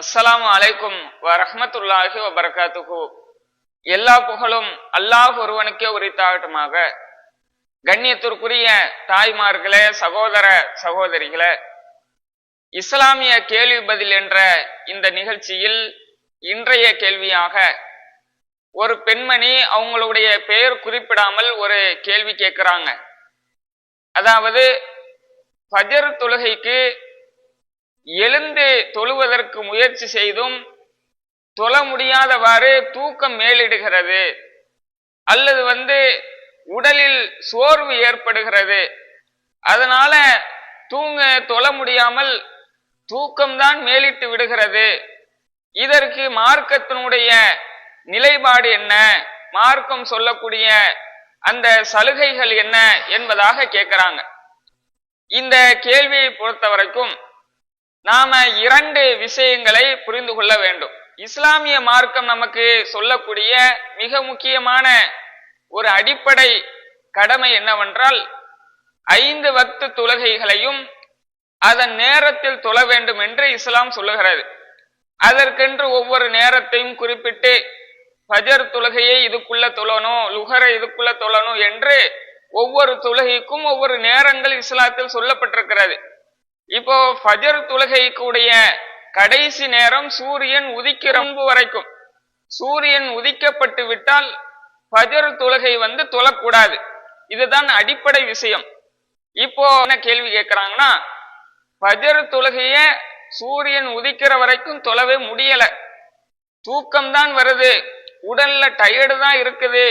அஸ்ஸலாமு அலைக்கும் வரஹ்மத்துல்லாஹி வபரகாத்துஹு. எல்லா புகழும் அல்லாஹ் ஒருவனுக்கே உரித்தாகட்டுமாக. கண்ணியத்திற்குரிய தாய்மார்களே சகோதர சகோதரிகளே இஸ்லாமிய கேள்வி பதில் என்ற இந்த நிகழ்ச்சியில் இன்றைய கேள்வியாக ஒரு பெண்மணி அவங்களுடைய பெயர் குறிப்பிடாமல் ஒரு கேள்வி கேட்கிறாங்க. அதாவது ஃபஜர் தொழுகைக்கு எழுந்து தொழுவதற்கு முயற்சி செய்தும் தொழ முடியாதவாறு தூக்கம் மேலிடுகிறது. அல்லது வந்து உடலில் சோர்வு ஏற்படுகிறது. அதனால தூங்க தொழ முடியாமல் தூக்கம்தான் மேலிட்டு விடுகிறது. இதற்கு மார்க்கத்தினுடைய நிலைப்பாடு என்ன? மார்க்கம் சொல்லக்கூடிய அந்த சலுகைகள் என்ன என்பதாக கேட்கிறாங்க. இந்த கேள்வியை பொறுத்த வரைக்கும் நாம இரண்டு விஷயங்களை புரிந்து கொள்ள வேண்டும். இஸ்லாமிய மார்க்கம் நமக்கு சொல்லக்கூடிய மிக முக்கியமான ஒரு அடிப்படை கடமை என்னவென்றால் ஐந்து வக்து தொழுகைகளையும் அதன் நேரத்தில் தொழ வேண்டும் என்று இஸ்லாம் சொல்லுகிறது. அதற்கென்று ஒவ்வொரு நேரத்தையும் குறிப்பிட்டு பஜர் தொழுகையை இதுக்குள்ள தொழணும் லுகரை இதுக்குள்ள தொழணும் என்று ஒவ்வொரு தொழுகைக்கும் ஒவ்வொரு நேரங்கள் இஸ்லாத்தில் சொல்லப்பட்டிருக்கிறது. இப்போ ஃபஜர் தொழுகைக்குடைய கடைசி நேரம் சூரியன் உதிக்கிற முன்பு வரைக்கும். சூரியன் உதிக்கப்பட்டு விட்டால் ஃபஜர் தொழுகை வந்து தொழக்கூடாது. இதுதான் அடிப்படை விஷயம். இப்போ என்ன கேள்வி கேட்கிறாங்கன்னா ஃபஜர் தொழுகைய சூரியன் உதிக்கிற வரைக்கும் தொழவே முடியல. தூக்கம் தான் வருது. உடல்ல டயர்டு தான் இருக்குது.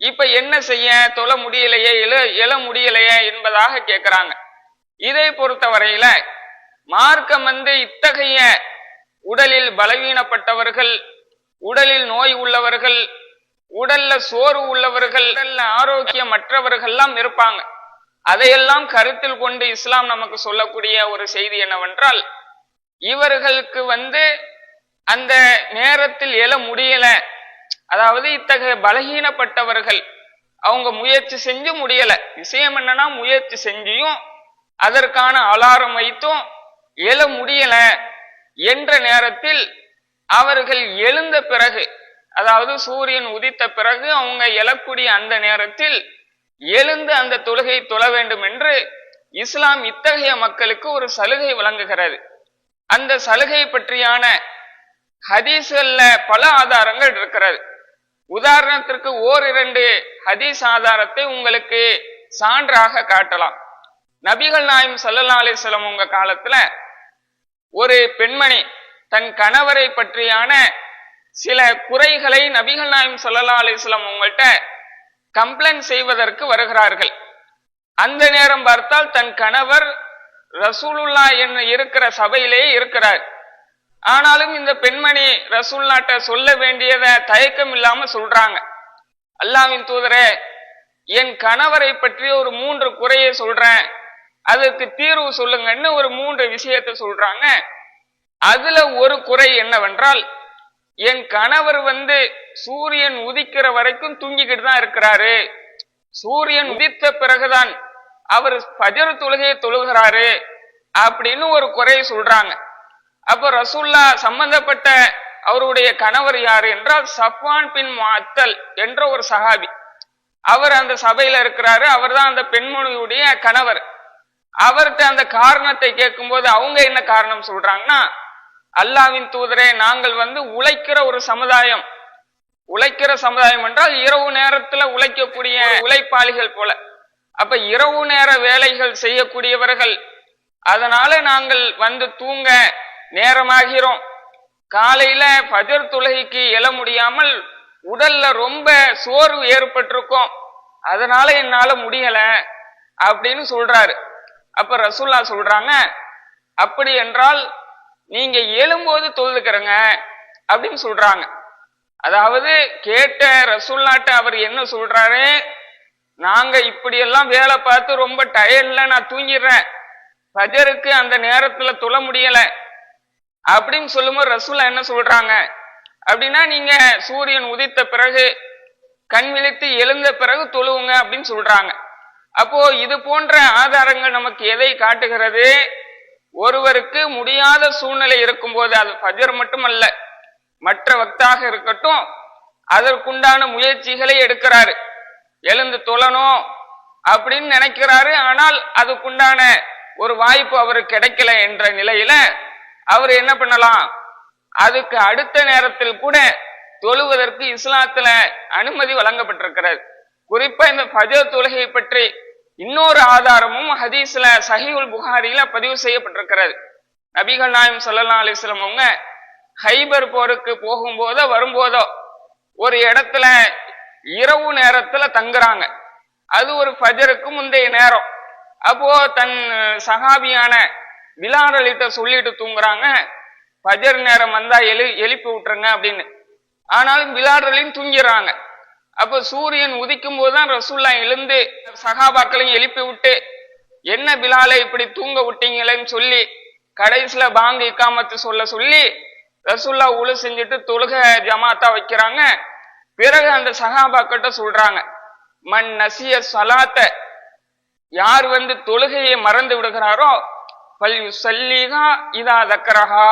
இப்ப என்ன செய்ய? தொழ முடியலையே? எழ எழ முடியலையே என்பதாக கேட்கிறாங்க இதை பொறுத்தவரையில மார்க்கம் வந்து இத்தகைய உடலில் பலவீனப்பட்டவர்கள் உடலில் நோய் உள்ளவர்கள் உடல்ல சோர்வு உள்ளவர்கள் உடல்ல ஆரோக்கியமற்றவர்கள்லாம் இருப்பாங்க. அதையெல்லாம் கருத்தில் கொண்டு இஸ்லாம் நமக்கு சொல்லக்கூடிய ஒரு செய்தி என்னவென்றால் இவர்களுக்கு வந்து அந்த நேரத்தில் எழ முடியல. அதாவது இத்தகைய பலகீனப்பட்டவர்கள் அவங்க முயற்சி செஞ்சு முடியல. விஷயம் என்னன்னா முயற்சி செஞ்சியும் அதற்கான அலாரம் வைத்தும் எழ முடியல என்ற நேரத்தில் அவர்கள் எழுந்த பிறகு அதாவது சூரியன் உதித்த பிறகு அவங்க எழக்கூடிய அந்த நேரத்தில் எழுந்து அந்த தொழுகை தொழ வேண்டும் என்று இஸ்லாம் இத்தகைய மக்களுக்கு ஒரு சலுகை வழங்குகிறது. அந்த சலுகை பற்றியான ஹதீஸ்கள்ல பல ஆதாரங்கள் இருக்கிறது. உதாரணத்திற்கு ஓரிரண்டு ஹதீஸ் ஆதாரத்தை உங்களுக்கு சான்றாக காட்டலாம். நபிகள் நாயம் சல்லல்லா அலிஸ்லாம் உங்க காலத்துல ஒரு பெண்மணி தன் கணவரை பற்றியான சில குறைகளை நபிகள் நாயம் சல்லல்லா அலிஸ்லாம் உங்கள்கிட்ட கம்ப்ளைண்ட் செய்வதற்கு வருகிறார்கள். அந்த நேரம் பார்த்தால் தன் கணவர் ரசூலுல்லா என்ன இருக்கிற சபையிலேயே இருக்கிறார். ஆனாலும் இந்த பெண்மணி ரசூல்லாட்ட சொல்ல வேண்டியத தயக்கம் இல்லாம சொல்றாங்க. அல்லாவின் தூதரே என் கணவரை பற்றி ஒரு மூன்று குறையை சொல்றேன். அதுக்கு தீர்வு சொல்லுங்கன்னு ஒரு மூன்று விஷயத்தை சொல்றாங்க. அதுல ஒரு குறை என்னவென்றால் என் கணவர் வந்து சூரியன் உதிக்கிற வரைக்கும் தூங்கிக்கிட்டு தான் இருக்கிறாரு. சூரியன் உதித்த பிறகுதான் அவர் பஜர் தொழுகையை தொழுகிறாரு அப்படின்னு ஒரு குறையை சொல்றாங்க. அப்ப ரசூல்லா சம்பந்தப்பட்ட அவருடைய கணவர் யார் என்றால் சஃப்வான் பின் மாத்தல் என்ற ஒரு சஹாபி. அவர் அந்த சபையில இருக்கிறாரு. அவர் தான் அந்த பெண்மொழியுடைய கணவர். அவர்கிட்ட அந்த காரணத்தை கேட்கும்போது அவங்க என்ன காரணம் சொல்றாங்கன்னா அல்லாவின் தூதரே நாங்கள் வந்து உழைக்கிற ஒரு சமுதாயம். உழைக்கிற சமுதாயம் என்றால் இரவு நேரத்துல உழைக்கக்கூடிய உழைப்பாளிகள் போல. அப்ப இரவு நேர வேலைகள் செய்யக்கூடியவர்கள். அதனால நாங்கள் வந்து தூங்க நேரமாகிறோம். காலையில பஜர் தொழுகைக்கு எழ முடியாமல் உடல்ல ரொம்ப சோர்வு ஏற்பட்டிருக்கும். அதனால என்னால முடியல அப்படின்னு சொல்றாரு. அப்ப ரசூல்லா சொல்றாங்க அப்படி என்றால் நீங்க எழும்போது தொழுதுக்கிறங்க அப்படின்னு சொல்றாங்க. அதாவது கேட்ட ரசூல்லாட்ட அவர் என்ன சொல்றாரு? நாங்க இப்படியெல்லாம் வேலை பார்த்து ரொம்ப டயர்ட்ல நான் தூங்கிடுறேன். பஜருக்கு அந்த நேரத்துல தொழ முடியல. அப்படின்னு சொல்லும்போது ரசூலா என்ன சொல்றாங்க? அப்படின்னா நீங்க சூரியன் உதித்த பிறகு கண் விழித்து எழுந்த பிறகு தொழுவுங்க அப்படின்னு சொல்றாங்க. அப்போ இது போன்ற ஆதாரங்கள் நமக்கு எதை காட்டுகிறது? ஒருவருக்கு முடியாத சூழ்நிலை இருக்கும்போது அது ஃபஜர் மட்டுமல்ல மற்ற வக்தாக இருக்கட்டும் அதற்குண்டான முயற்சிகளை எடுக்கிறாரு. எழுந்து தொழணும் அப்படின்னு நினைக்கிறாரு. ஆனால் அதுக்குண்டான ஒரு வாய்ப்பு அவருக்கு கிடைக்கல என்ற நிலையில அவர் என்ன பண்ணலாம்? அதுக்கு அடுத்த நேரத்தில் கூட தொழுவதற்கு இஸ்லாத்துல அனுமதி வழங்கப்பட்டிருக்கிறது. குறிப்பா இந்த ஃபஜர் தொழுகை பற்றி இன்னொரு ஆதாரமும் ஹதீஸ்ல சஹிவுல் புகாரில பதிவு செய்யப்பட்டிருக்கிறது. நபிகள் நாயம் சொல்லலாம் அலிஸ்லம் அவங்க ஹைபர் போருக்கு போகும்போதோ வரும்போதோ ஒரு இடத்துல இரவு நேரத்துல தங்குறாங்க. அது ஒரு ஃபஜருக்கு முந்தைய நேரம். அப்போ தன் சகாபியான விலாடலிட்ட சொல்லிட்டு தூங்குறாங்க. ஃபஜர் நேரம் வந்தா எழு எழுப்பி விட்டுருங்க அப்படின்னு. ஆனாலும் பிலாரலின் தூங்கிடுறாங்க. அப்போ சூரியன் உதிக்கும் போதுதான் ரசூல்லா எழுந்து சகாபாக்களையும் எழுப்பி விட்டு என்ன பிலாலை இப்படி தூங்க விட்டீங்களேன்னு சொல்லி கடைசியில பாங்கு இக்காமத்து சொல்ல சொல்லி ரசூல்லா உழு செஞ்சுட்டு தொழுக ஜமாத்தா வைக்கிறாங்க. பிறகு அந்த சகாபாக்கிட்ட சொல்றாங்க மண் நசிய சலாத்த யார் வந்து தொழுகையை மறந்து விடுகிறாரோ பல் சல்லிகா இதா தக்கரஹா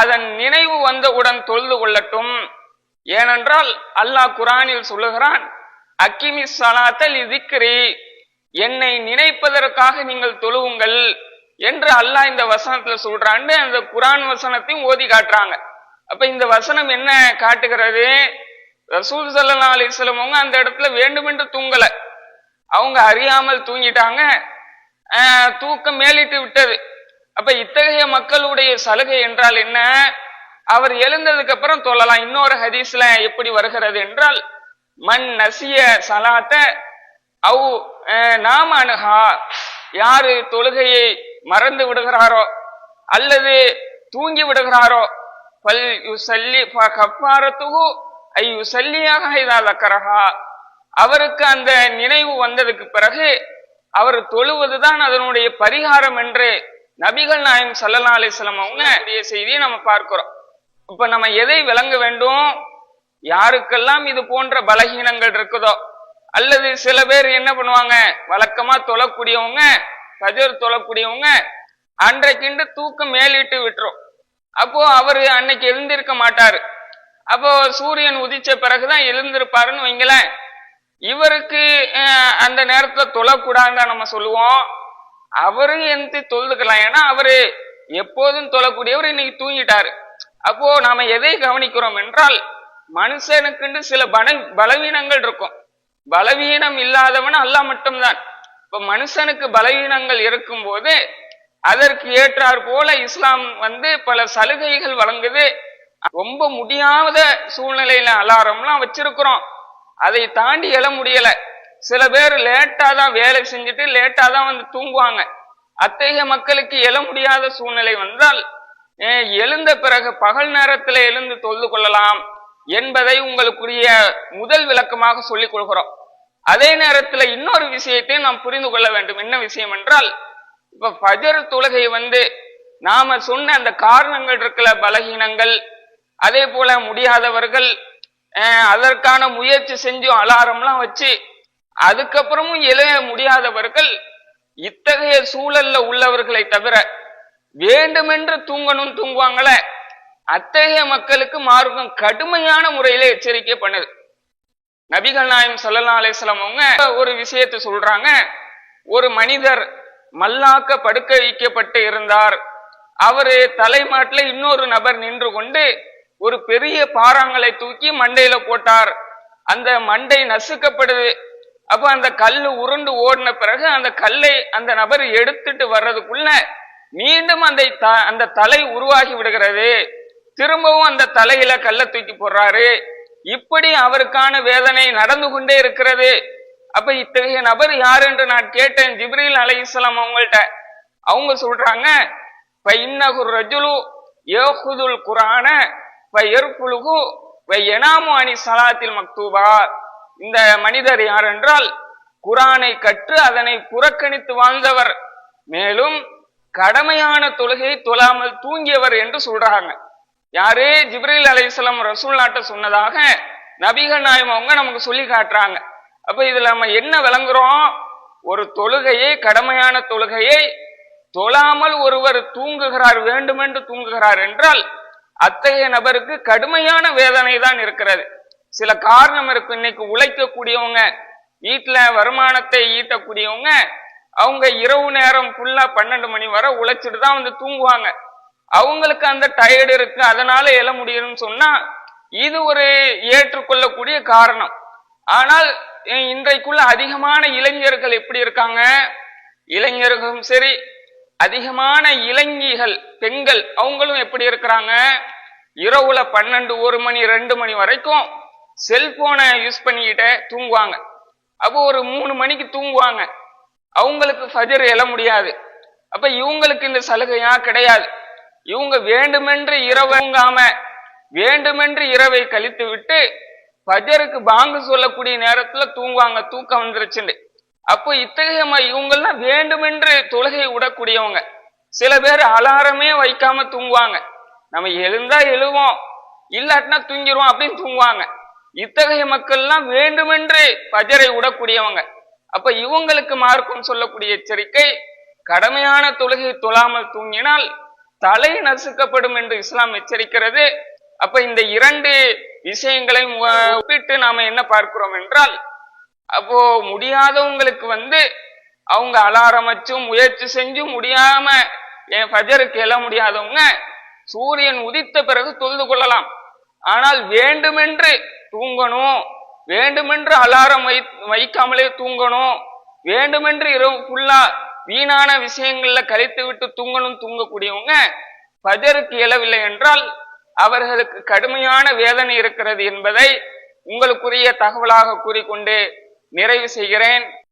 அதன் நினைவு வந்தவுடன் தொழுது கொள்ளட்டும். ஏனென்றால் அல்லாஹ் குரானில் சொல்லுகிறான் அக்கிமி சலாத்தல் இதிக்ரி என்னை நினைப்பதற்காக நீங்கள் தொழுவுங்கள் என்று அல்லாஹ் இந்த வசனத்துல சொல்றான்னு அந்த குரான் வசனத்தையும் ஓதி காட்டுறாங்க. அப்ப இந்த வசனம் என்ன காட்டுகிறது? ரசூல் சல்லா அலிஸ்லம் அவங்க அந்த இடத்துல வேண்டுமென்று தூங்கல. அவங்க அறியாமல் தூங்கிட்டாங்க. தூக்கம் மேலிட்டு விட்டது. அப்ப இத்தகைய மக்களுடைய சலுகை என்றால் என்ன? அவர் எழுந்ததுக்கு அப்புறம் தொழலாம் இன்னொரு ஹதீஸ்ல எப்படி வருகிறது என்றால் மண் நசிய சலாத்த அவு நாம அணுகா யாரு தொழுகையை மறந்து விடுகிறாரோ அல்லது தூங்கி விடுகிறாரோ பல் யுசல்லி கப்பாரத்துகு ஐ யுசல்லியாக இதா தக்கரஹா. அவருக்கு அந்த நினைவு வந்ததுக்கு பிறகு அவர் தொழுவதுதான் அதனுடைய பரிகாரம் என்று நபிகள் நாயம் சல்லா அலிஸ்லாம் அவங்க செய்தியை நம்ம பார்க்கிறோம். இப்ப நம்ம எதை விளங்க வேண்டும்? யாருக்கெல்லாம் இது போன்ற பலகீனங்கள் இருக்குதோ? அல்லது சில பேர் என்ன பண்ணுவாங்க? வழக்கமா தொழக்கூடியவங்க கஜர் தொழக்கூடியவங்க அன்றைக்கிண்டு தூக்கம் மேலிட்டு விட்டுரும். அப்போ அவரு அன்னைக்கு எழுந்திருக்க மாட்டாரு. அப்போ சூரியன் உதிச்ச பிறகுதான் எழுந்திருப்பாருன்னு வைங்களேன். இவருக்கு அந்த நேரத்துல தொழக்கூடாதுன்னு நம்ம சொல்லுவோம். அவரு எந்த தொழுதுக்கலாம். ஏன்னா அவரு எப்போதும் தொழக்கூடியவர். இன்னைக்கு தூங்கிட்டாரு. அப்போ நாம எதை கவனிக்கிறோம் என்றால் மனுஷனுக்குண்டு சில பல பலவீனங்கள் இருக்கும். பலவீனம் இல்லாதவன் அல்லாஹ் மட்டும்தான். இப்ப மனுஷனுக்கு பலவீனங்கள் இருக்கும்போது அதற்கு ஏற்றாற் போல இஸ்லாம் வந்து பல சலுகைகள் வழங்குது. ரொம்ப முடியாத சூழ்நிலையில அலாரம்லாம் வச்சிருக்கிறோம். அதை தாண்டி எழ முடியல. சில பேர் லேட்டா தான் வேலை செஞ்சுட்டு லேட்டா தான் வந்து தூங்குவாங்க. அத்தகைய மக்களுக்கு எழ முடியாத சூழ்நிலை வந்தால் எழுந்த பிறகு பகல் நேரத்தில் எழுந்து தொழுது கொள்ளலாம் என்பதை உங்களுக்குரிய முதல் விளக்கமாக சொல்லிக் கொள்கிறோம். அதே நேரத்தில் இன்னொரு விஷயத்தை நாம் புரிந்து கொள்ள வேண்டும். என்ன விஷயம் என்றால் இப்ப பஜர் தொழுகை வந்து நாம சொன்ன அந்த காரணங்கள் இருக்கல பலகீனங்கள் அதே போல முடியாதவர்கள் அதற்கான முயற்சி செஞ்சு அலாரம்லாம் வச்சு அதுக்கப்புறமும் எழ முடியாதவர்கள் இத்தகைய சூழல்ல உள்ளவர்களை தவிர வேண்டுமென்று தூங்கணும் தூங்குவாங்கள. அத்தகைய மக்களுக்கு மார்க்கம் கடுமையான முறையில எச்சரிக்கை பண்ணுது. நபிகள் நாயம் ஸல்லல்லாஹு அலைஹி அவங்க ஒரு விஷயத்தை சொல்றாங்க. ஒரு மனிதர் மல்லாக்க படுக்க வைக்கப்பட்டு இருந்தார். அவரு தலைமாட்டுல இன்னொரு நபர் நின்று கொண்டு ஒரு பெரிய பாறாங்களை தூக்கி மண்டையில போட்டார். அந்த மண்டை நசுக்கப்படுது. அப்ப அந்த கல்லு உருண்டு ஓடின பிறகு அந்த கல்லை அந்த நபர் எடுத்துட்டு வர்றதுக்குள்ள மீண்டும் அந்த த- அந்த தலை உருவாகி விடுகிறது. திரும்பவும் அந்த தலையில கல்லை தூக்கி போடுறாரு. இப்படி அவருக்கான வேதனை நடந்து கொண்டே இருக்கிறது. அப்ப இத்தகைய நபர் யார் என்று நான் கேட்டேன். ஜிப்ரீல் அலைஹிஸ்ஸலாம் அவங்கள்ட்ட. அவங்க சொல்றாங்க "ஃப ரஜுலு யஹுதுல் குரான ஃப யர்குலுஹு வ யனாமு மக்தூபா. இந்த மனிதர் யார் என்றால் குரானை கற்று அதனை புறக்கணித்து வாழ்ந்தவர். மேலும் கடமையான தொழுகை தொழாமல் தூங்கியவர் என்று சொல்றாங்க. யாரு? ஜிப்ரீல் அலைஹிஸ்ஸலாம் ரசூல்லாட்ட சொன்னதாக நபிகள் நாயம் அவங்க நமக்கு சொல்லி காட்டுறாங்க. அப்ப இதுல நம்ம என்ன விளங்குறோம்? ஒரு தொழுகையை கடமையான தொழுகையை தொழாமல் ஒருவர் தூங்குகிறார் வேண்டுமென்று தூங்குகிறார் என்றால் அத்தகைய நபருக்கு கடுமையான வேதனை தான் இருக்கிறது. சில காரணம் இருக்கு. இன்னைக்கு உழைக்கக்கூடியவங்க வீட்டுல வருமானத்தை ஈட்டக்கூடியவங்க அவங்க இரவு நேரம் ஃபுல்லா பன்னெண்டு மணி வரை உழைச்சிட்டு தான் வந்து தூங்குவாங்க. அவங்களுக்கு அந்த டயர்டு இருக்கு அதனால எழ முடியும்னு சொன்னா இது ஒரு ஏற்றுக்கொள்ளக்கூடிய காரணம். ஆனால் இன்றைக்குள்ள அதிகமான இளைஞர்கள் எப்படி இருக்காங்க? இளைஞர்களும் சரி அதிகமான இளைஞிகள் பெண்கள் அவங்களும் எப்படி இருக்கிறாங்க? இரவுல பன்னெண்டு ஒரு மணி ரெண்டு மணி வரைக்கும் செல்போனை யூஸ் பண்ணிக்கிட்டே தூங்குவாங்க. அப்போ ஒரு மூணு மணிக்கு தூங்குவாங்க. அவங்களுக்கு ஃபஜர் எழ முடியாது. அப்ப இவங்களுக்கு இந்த சலுகையா கிடையாது. இவங்க வேண்டுமென்று இரவு வேண்டுமென்று இரவை கழித்து விட்டு பஜருக்கு பாங்கு சொல்லக்கூடிய நேரத்துல தூங்குவாங்க. தூக்கம் வந்துருச்சுண்டு. அப்போ இத்தகைய ம- இவங்கெல்லாம் வேண்டுமென்று தொழுகை விடக்கூடியவங்க. சில பேர் அலாரமே வைக்காம தூங்குவாங்க. நம்ம எழுந்தா எழுவோம் இல்லாட்டினா தூங்கிடுவோம் அப்படின்னு தூங்குவாங்க. இத்தகைய மக்கள்லாம் வேண்டுமென்று பஜரை விடக்கூடியவங்க. அப்ப இவங்களுக்கு மார்க்கம் சொல்லக்கூடிய எச்சரிக்கை கடமையான தொழுகை தொழாமல் தூங்கினால் தலை நசுக்கப்படும் என்று இஸ்லாம் எச்சரிக்கிறது. அப்ப இந்த இரண்டு விஷயங்களையும் ஒப்பிட்டு நாம என்ன பார்க்கிறோம் என்றால் அப்போ முடியாதவங்களுக்கு வந்து அவங்க அலாரம் வச்சும் முயற்சி செஞ்சும் முடியாம என் ஃபஜருக்கு எழ முடியாதவங்க சூரியன் உதித்த பிறகு தொழுது கொள்ளலாம். ஆனால் வேண்டுமென்று தூங்கணும். வேண்டுமென்று அலாரம் வை வைக்காமலே தூங்கணும் வேண்டுமென்று இரவு ஃபுல்லா வீணான விஷயங்கள்ல கழித்து விட்டு தூங்கணும் தூங்கக்கூடியவங்க பஜருக்கு இயலவில்லை என்றால் அவர்களுக்கு கடுமையான வேதனை இருக்கிறது என்பதை உங்களுக்குரிய தகவலாக கூறிக்கொண்டு நிறைவு செய்கிறேன்.